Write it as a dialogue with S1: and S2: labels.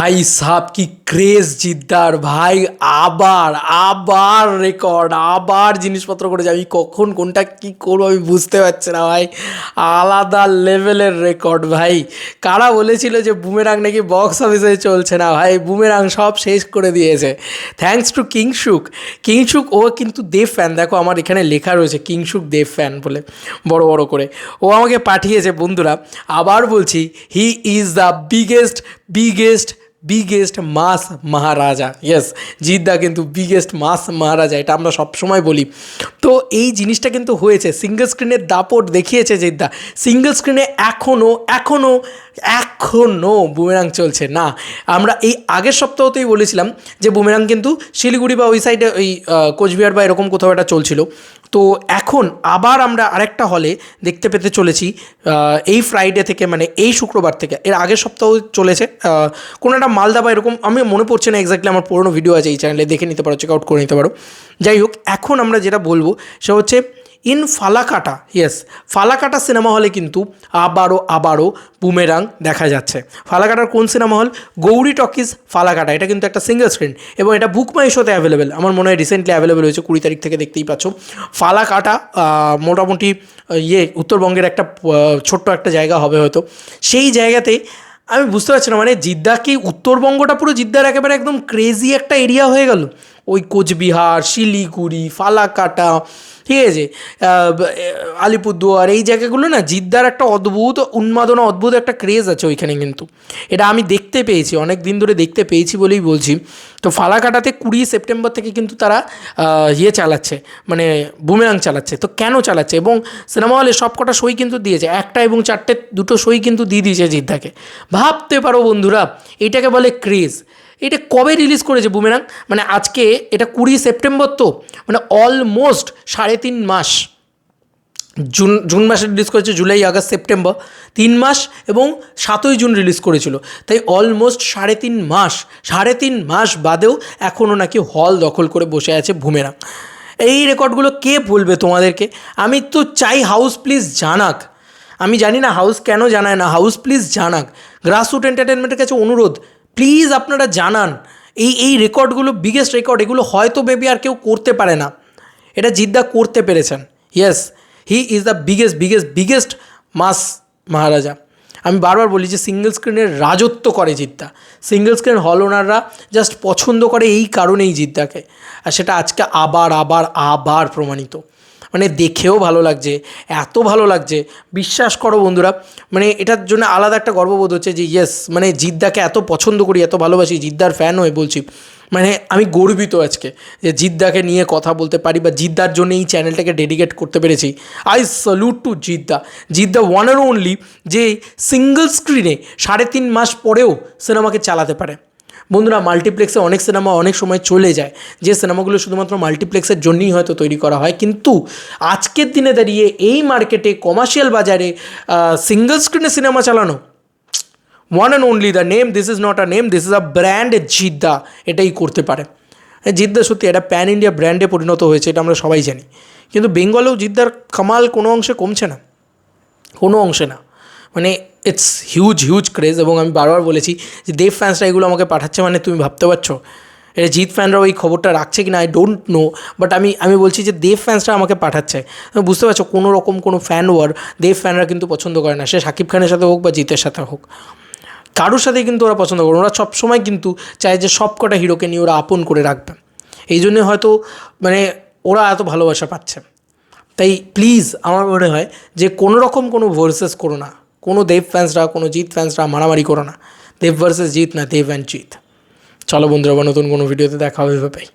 S1: ভাই সাব কি ক্রেজ জিদ্দার ভাই, আবার আবার রেকর্ড আবার জিনিসপত্র করেছে আমি কখন কোনটা কি করব আমি বুঝতে পারছি না ভাই। আলাদা লেভেলের রেকর্ড ভাই। কারা বলেছিল যে বুমেরাং নাকি বক্স অফিসে চলছে না ভাই? বুমেরাং সব শেষ করে দিয়েছে। থ্যাঙ্কস টু কিংশুক কিংশুক ও কিন্তু দেব ফ্যান দেখো আমার এখানে লেখা রয়েছে কিংশুক দেব ফ্যান বলে, বড় বড় করে। ও আমাকে পাঠিয়েছে, বন্ধুরা। আবার বলছি he is the biggest biggest biggest mass maharaja yes Jeddah কিন্তু বিগেস্ট মাস মহারাজা এটা আমরা সবসময় বলি। তো এই জিনিসটা কিন্তু হয়েছে সিঙ্গেল স্ক্রিনের দাপট দেখিয়েছে জিদ্দা সিঙ্গেল স্ক্রিনে এখনও এখনও এখনও বুমেরাং চলছে। না, আমরা এই আগের সপ্তাহতেই বলেছিলাম যে বুমেরাং কিন্তু শিলিগুড়ি বা ওই সাইডে ওই কোচবিহার বা এরকম কোথাও একটা চলছিল। তো এখন আবার আমরা আরেকটা হলে দেখতে পেতে চলেছি এই ফ্রাইডে থেকে মানে এই শুক্রবার থেকে। এর আগের সপ্তাহ চলেছে কোনো একটা মালদা বা এরকম আমি মনে পড়ছে না এক্স্যাক্টলি আমার পুরোনো ভিডিও আছে এই চ্যানেলে দেখে নিতে পারো চেক আউট করে নিতে পারো। যাই হোক, এখন আমরা যেটা বলব, সেটা হচ্ছে in Falakata yes Falakata cinema হলে কিন্তু আবারও আবারও বুমেরাং দেখা যাচ্ছে। ফালাকাটার কোন cinema hall Gauri talkies Falakata, এটা কিন্তু একটা সিঙ্গেল স্ক্রিন এবং এটা বুক মাই শোতে অ্যাভেলেবেল আমার মনে হয় রিসেন্টলি অ্যাভেলেবেল হয়েছে, কুড়ি তারিখ থেকে দেখতেই পাচ্ছ। ফালাকাটা মোটামুটি ইয়ে উত্তরবঙ্গের একটা ছোট্ট একটা জায়গা হবে হয়তো। সেই জায়গাতে আমি বুঝতে পারছি না মানে জিদ্দা কি উত্তরবঙ্গটা পুরো জিদ্দার একেবারে একদম ক্রেজি একটা এরিয়া হয়ে গেল? ওই কোচবিহার, শিলিগুড়ি, ফালাকাটা, ঠিক আছে? আলিপুরদুয়ার, এই জায়গাগুলো না জিদ্দার একটা অদ্ভুত উন্মাদনা, অদ্ভুত একটা ক্রেজ আছে ওইখানে কিন্তু। এটা আমি দেখতে পেয়েছি, অনেক দিন ধরে দেখতে পেয়েছি বলেই বলছি। তো ফালাকাটাতে কুড়ি সেপ্টেম্বর থেকে কিন্তু তারা ইয়ে চালাচ্ছে মানে বুমেরাং চালাচ্ছে। তো কেন চালাচ্ছে? এবং সিনেমা হলে সব কটা সই কিন্তু দিয়েছে, একটা এবং চারটে দুটো সই কিন্তু দিয়ে দিয়েছে জিদ্দাকে। ভাবতে পারো বন্ধুরা, এটাকে বলে ক্রেজ এটা কবে রিলিজ করেছে বুমেরাং মানে আজকে এটা কুড়ি সেপ্টেম্বর তো মানে অলমোস্ট সাড়ে তিন মাস। জুন জুন মাসে রিলিজ করেছে, জুলাই, আগস্ট সেপ্টেম্বর তিন মাস এবং সাতই জুন রিলিজ করেছিল। তাই অলমোস্ট সাড়ে তিন মাস, সাড়ে তিন মাস বাদেও এখনও নাকি হল দখল করে বসে আছে বুমেরাং এই রেকর্ডগুলো কে বলবে তোমাদেরকে? আমি তো চাই হাউস প্লিজ জানাক। আমি জানি না হাউস কেন জানায় না হাউস প্লিজ জানাক। গ্রাসরুট এন্টারটেনমেন্টের কাছে অনুরোধ প্লিজ আপনারা জানান। এই এই রেকর্ডগুলো বিগেস্ট রেকর্ড এগুলো হয়তো মেবি আর কেউ করতে পারে না। এটা জিদ্দা করতে পেরেছেন। Yes he is the biggest biggest biggest mass maharaja আমি বারবার বলি যে সিঙ্গেল স্ক্রিনের রাজত্ব করে জিদ্দা। সিঙ্গেল স্ক্রিন হল ওনাররা জাস্ট পছন্দ করে এই কারণেই জিদ্দাকে। আর সেটা আজকে আবার আবার আবার প্রমাণিত। মানে দেখেও ভালো লাগছে, এত ভালো লাগছে। বিশ্বাস করো বন্ধুরা মানে এটার জন্য আলাদা একটা গর্ববোধ হচ্ছে যে ইয়েস মানে জিদ্দাকে এত পছন্দ করি, এত ভালোবাসি, জিদ্দার ফ্যান হয়ে বলছি। মানে আমি গর্বিত আজকে যে জিদ্দাকে নিয়ে কথা বলতে পারি বা জিদ্দার জন্য এই চ্যানেলটাকে ডেডিকেট করতে পেরেছি। I salute to Jeddah. Jeddah one and only যে সিঙ্গল স্ক্রিনে সাড়ে তিন মাস পরেও সিনেমাকে চালাতে পারে। বন্ধুরা মাল্টিপ্লেক্সে অনেক সিনেমা অনেক সময় চলে যায়। যে সিনেমাগুলো শুধুমাত্র মাল্টিপ্লেক্সের জন্যই হয়তো তৈরি করা হয়। কিন্তু আজকের দিনে দাঁড়িয়ে এই মার্কেটে কমার্শিয়াল বাজারে সিঙ্গল স্ক্রিনে সিনেমা চালানো one and only the name this is not a name this is a brand Jeddah, এটাই করতে পারে। জিদ্দা সত্যি এটা প্যান ইন্ডিয়া ব্র্যান্ডে পরিণত হয়েছে, এটা আমরা সবাই জানি। কিন্তু বেঙ্গলেও জিদ্দার কামাল কোনো অংশে কমছে না। কোনো অংশে না। মানে ইটস হিউজ হিউজ ক্রেজ এবং আমি বারবার বলেছি যে দেব ফ্যান্সরা এগুলো আমাকে পাঠাচ্ছে মানে তুমি ভাবতে পারছ? এটা জিৎ ফ্যানরা ওই খবরটা রাখছে কি না আই ডোন্ট নো বাট আমি আমি বলছি যে দেব ফ্যান্সরা আমাকে পাঠাচ্ছে। বুঝতে পারছ কোনো রকম কোনো ফ্যান ওয়ার দেব ফ্যানরা কিন্তু পছন্দ করে না। সে শাকিব খানের সাথে হোক বা জিতের সাথে হোক। কারোর সাথেই কিন্তু ওরা পছন্দ করে। ওরা সবসময় কিন্তু চায় যে সব কটা হিরোকে নিয়ে ওরা আপন করে রাখবে। এই জন্যে হয়তো মানে ওরা এত ভালোবাসা পাচ্ছে। তাই প্লিজ আমার মনে হয় যে কোনো রকম কোনো ভোর্সেস করো না। কোনো দেব ফ্যান্সরা কোনো জিৎ ফ্যান্সরা মারামারি করো না। দেব ভার্সেস জিৎ না দেব অ্যান্ড জিৎ। চলো বন্ধুরা নতুন কোনো ভিডিওতে দেখা হবে ভাই